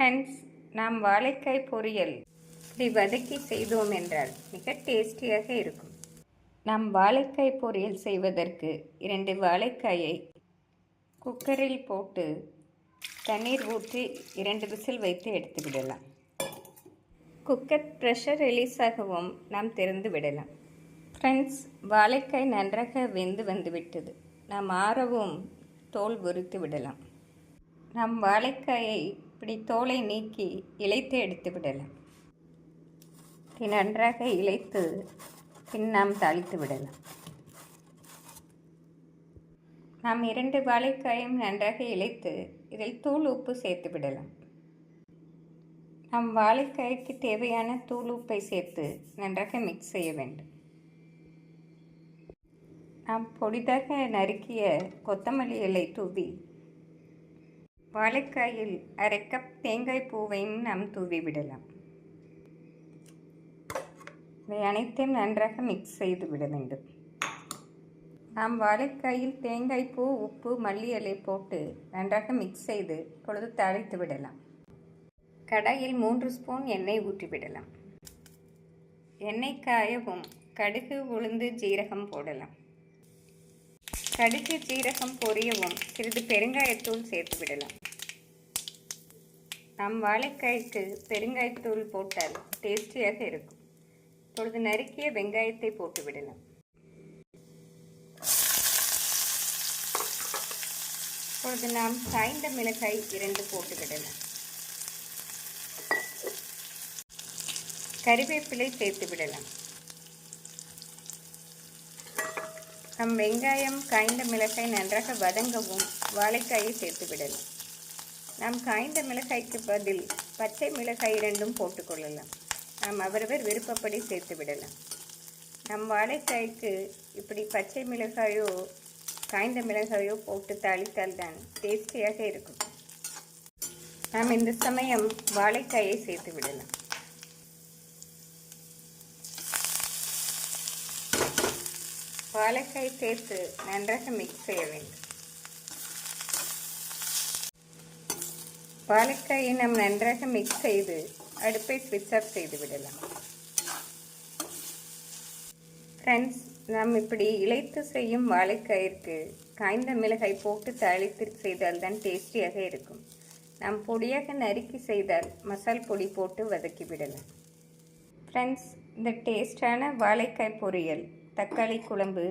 Friends நாம் வாழைக்காய் பொரியல். இப்படி வதக்கி செய்தோம் என்றால் மிக டேஸ்டியாக இருக்கும். நாம் வாழைக்காய் பொரியல் செய்வதற்கு இரண்டு வாழைக்காயை குக்கரில் போட்டு தண்ணீர் ஊற்றி இரண்டு விசில் வைத்து எடுத்து விடலாம். குக்கர் ப்ரெஷர் ரிலீஸ் ஆகவும் நாம் திறந்து விடலாம். ஃப்ரெண்ட்ஸ் வாழைக்காய் நன்றாக வெந்து வந்துவிட்டது. நாம் ஆறவும் தோல் பொறித்து விடலாம். நாம் வாழைக்காயை இப்படி தோலை நீக்கி இழைத்து எடுத்து விடலாம். நன்றாக இழைத்து பின் நாம் தாளித்து விடலாம். நாம் இரண்டு வாழைக்காயும் நன்றாக இழைத்து இதில் தூள் உப்பு சேர்த்து விடலாம். நாம் வாழைக்காய்க்கு தேவையான தூள் உப்பை சேர்த்து நன்றாக மிக்ஸ் செய்ய வேண்டும். நாம் பொடிதாக நறுக்கிய கொத்தமல்லி இலை தூவி வாழைக்காயில் அரை கப் தேங்காய் பூவையும் நாம் தூவி விடலாம். இவை அனைத்தையும் நன்றாக மிக்ஸ் செய்து விட வேண்டும். நாம் வாழைக்காயில் தேங்காய் பூ உப்பு மல்லி இலை போட்டு நன்றாக மிக்ஸ் செய்து பொழுது தாளித்து விடலாம். கடாயில் மூன்று ஸ்பூன் எண்ணெய் ஊற்றி விடலாம். எண்ணெய் காயவும் கடுகு உளுந்து ஜீரகம் போடலாம். கடுகு ஜீரகம் பொரியவும் சிறிது பெருங்காயத்தூள் சேர்த்து விடலாம். நாம் வாழைக்காய்க்கு பெருங்காயத்தூள் போட்டால் டேஸ்டியாக இருக்கும். இப்பொழுது நறுக்கிய வெங்காயத்தை போட்டு விடலாம். இப்பொழுது நாம் காய்ந்த மிளகாய் இரண்டு போட்டு விடலாம். கறிவேப்பிலை சேர்த்து விடலாம். நம் வெங்காயம் காய்ந்த மிளகாய் நன்றாக வதங்கவும் வாழைக்காயை சேர்த்து விடலாம். நாம் காய்ந்த மிளகாய்க்கு பதில் பச்சை மிளகாய் இரண்டும் போட்டுக்கொள்ளலாம். நாம் அவரவர் விருப்பப்படி சேர்த்து விடலாம். நம் வாழைக்காய்க்கு இப்படி பச்சை மிளகாயோ காய்ந்த மிளகாயோ போட்டு தாளித்தால் தான் டேஸ்டியாக இருக்கும். நாம் இந்த சமயம் வாழைக்காயை சேர்த்து விடலாம். வாழைக்காய் சேர்த்து நன்றாக மிக்ஸ் செய்ய வேண்டும். வாழைக்காயை நாம் நன்றாக மிக்ஸ் செய்து அடுப்பை ஸ்விட்ச் ஆஃப் செய்து விடலாம். ஃப்ரெண்ட்ஸ் நாம் இப்படி இழைத்து செய்யும் வாழைக்காயிற்கு காய்ந்த மிளகாய் போட்டு தாளித்து செய்தால் தான் டேஸ்டியாக இருக்கும். நாம் பொடியாக நறுக்கி செய்தால் மசால் பொடி போட்டு வதக்கி விடலாம். ஃப்ரெண்ட்ஸ் இந்த டேஸ்டான வாழைக்காய் பொரியல் தக்காளி குழம்பு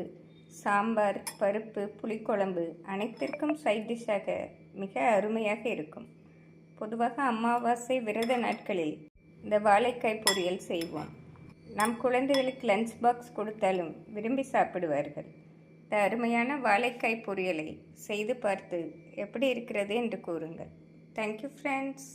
சாம்பார் பருப்பு புளிக்குழம்பு அனைத்திற்கும் சைட் டிஷ்ஷாக மிக அருமையாக இருக்கும். பொதுவாக அமாவாசை விரத நாட்களில் இந்த வாழைக்காய் பொரியல் செய்வோம். நம் குழந்தைகளுக்கு லஞ்ச் பாக்ஸ் கொடுத்தாலும் விரும்பி சாப்பிடுவார்கள். இந்த அருமையான வாழைக்காய் பொரியலை செய்து பார்த்து எப்படி இருக்கிறது என்று கூறுங்கள். Thank you friends